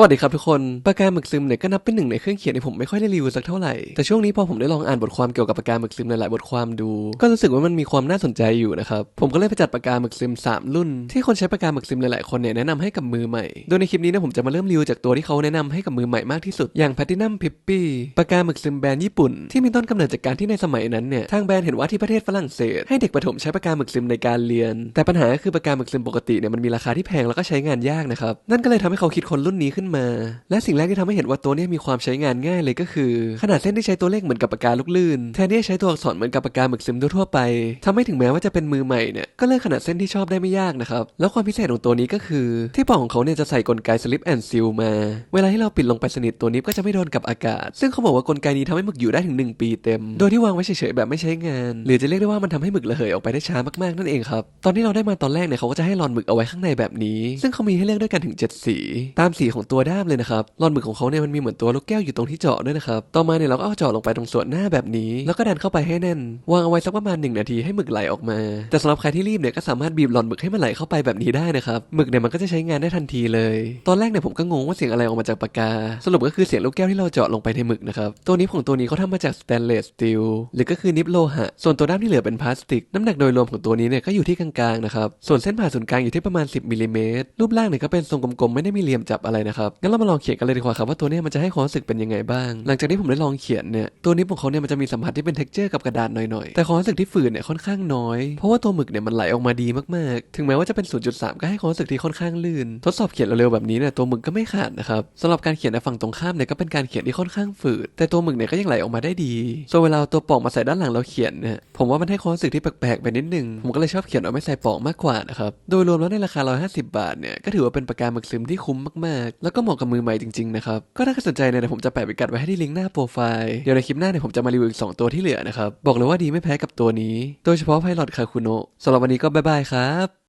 สวัสดีครับทุกคน ปากกาหมึกซึมเนี่ยก็นับเป็นหนึ่งในเครื่องเขียนที่ผมไม่ค่อยได้รีวิวสักเท่าไหร่ แต่ช่วงนี้พอผมได้ลองอ่านบทความเกี่ยวกับปากกาหมึกซึมหลายๆบทความดู ก็รู้สึกว่ามันมีความน่าสนใจอยู่นะครับ ผมก็เลยไปจัดปากกาหมึกซึม 3 รุ่น ที่คนใช้ปากกาหมึกซึมหลายๆคนเนี่ยแนะนำให้กับมือใหม่ โดยในคลิปนี้นี่ยผมจะมาเริ่มรีวิวจากตัวที่เขาแนะนำให้กับมือใหม่มากที่สุด อย่าง Platinum Pippy ปากกาหมึกซึมแบรนด์ญี่ปุ่น ที่มีต้นกำเนิดจากการที่ในสมัยนั้นเนี่ยทางแบรนด์เห็นว่าที่ประเทศฝรั่งเศส ให้เด็กประถมใช้ปากกาหมึกซึมในการเรียน แต่ปัญหาคือปากกาหมึกซึมปกติเนี่ยมันมีราคาที่แพงแล้วก็ใช้งานยากนะครับนั่นก็เลยทำให้เขาคิดคนรุ่นนี้ขึ้นมา และสิ่งแรกที่ทำให้เห็นว่าตัวนี้มีความใช้งานง่ายเลยก็คือ ขนาดเส้นที่ใช้ตัวเลขเหมือนกับปากกาลูกลื่นแทนที่จะใช้ตัวอักษรเหมือนกับปากกาหมึกซึมทั่วไปทำให้ถึงแม้ว่าจะเป็นมือใหม่เนี่ยก็เลือกขนาดเส้นที่ชอบได้ไม่ยากนะครับแล้วความพิเศษของตัวนี้ก็คือ ที่ปอกของเขาเนี่ยจะใส่กลไกสลิปแอนด์ซิลมา เวลาที่เราปิดลงไปสนิทตัวนี้ก็จะไม่โดนกับอากาศ ซึ่งเขาบอกว่ากลไกนี้ทำให้หมึกอยู่ได้ถึง 1 ปีเต็ม โดยที่วางไว้เฉยๆแบบไม่ใช้งาน หรือจะเรียกได้ว่ามันทำให้หมึกระเหยออกไปได้ช้ามากๆนั่นเองครับตอนที่เราได้มาตอนแรกเนี่ยเขาก็จะให้หลอนหมึกเอาไว้ข้างในแบบนี้ ซึ่งเขามีให้เลือกด้วยกันถึง 7 สี ตามสีของตัววด้ามเลยนะครับหลอนหมึกของเขาเนี่ยมันมีเหมือนตัวลูกแก้วอยู่ตรงที่เจาะด้วยนะครับต่อมาเนี่ยเราก็เอาเจาะลงไปตรงส่วนหน้าแบบนี้ แล้วก็ดันเข้าไปให้แน่น วางเอาไว้สักประมาณ1นาทีให้หมึกไหลออกมา แต่สำหรับใครที่รีบเนี่ยก็สามารถบีบหลอนหมึกให้มันไหลเข้าไปแบบนี้ได้นะครับหมึกเนี่ยมันก็จะใช้งานได้ทันทีเลย ตอนแรกเนี่ยผมก็งงว่าเสียงอะไรออกมาจากปากกา สรุปก็คือเสียงลูกแก้วที่เราเจาะลงไปในหมึกนะครับตัวนี้ของตัวนี้เขาทำมาจากสแตนเลสสตีลหรือก็คือนิปโลหะ ส่วนตัวด้ามที่เหลือเป็นพลาสติก น้ำหนักโดยรวมของตัวนี้เนี่ยก็อยู่ที่กลางๆนะครับส่วนเส้นผ่าศูนย์กลางอยู่ที่ประมาณ 10มิลลิเมตรรูปร่างเนี่ยก็เป็นทรงกลมๆไม่ได้มีเหลี่ยมจับอะไรนะครับงั้นเรามาลองเขียนกันเลยดีกว่าครับว่าตัวนี้มันจะให้ความรู้สึกเป็นยังไงบ้าง หลังจากที่ผมได้ลองเขียนเนี่ยตัวนี้ของเขาเนี่ยมันจะมีสัมผัสที่เป็น t e x t อร์กับกระดาษหน่อยๆ แต่ความรู้สึกที่ฝืนเนี่ยค่อนข้างน้อย เพราะว่าตัวหมึกเนี่ยมันไหลออกมาดีมากๆ ถึงแม้ว่าจะเป็น 0.3 ก็ให้ความรู้สึกที่ค่อนข้างลื่น ทดสอบเขียนเร็วๆแบบนี้เนี่ยตัวหมึกก็ไม่ขาดนะครับสำหรับการเขียนในฝั่งตรงข้ามเนี่ยก็เป็นการเขียนที่ค่อนข้างฝืดแต่ตัวหมึกเนี่ยก็ยังไหลออกมาได้ดีส่วนเวลาเอาตัวปอกมาใส่ด้านหลังเราเขียนเนี่ยผมว่ามันให้ความรู้สึกที่แปลกๆไปนิดนึงผมก็เลยชอบเขียนเอาไม่ใส่ปอกมากกว่านะครับโดยรวมแล้วในราคา 150 บาทเนี่ยก็ถือว่าเป็นปากกาหมึกซึมที่คุ้มมากๆแล้วก็เหมาะกับมือใหม่จริงๆนะครับ ก็ถ้าใครสนใจเนี่ยผมจะแปะพิกัดไว้ให้ที่ลิงก์หน้าโปรไฟล์ เดี๋ยวในคลิปหน้าเนี่ยผมจะมารีวิวอีกสองตัวที่เหลือนะครับ บอกเลยว่าดีไม่แพ้กับตัวนี้ โดยเฉพาะไพลอตคาคุโนะสำหรับวันนี้ก็บ๊ายบายครับ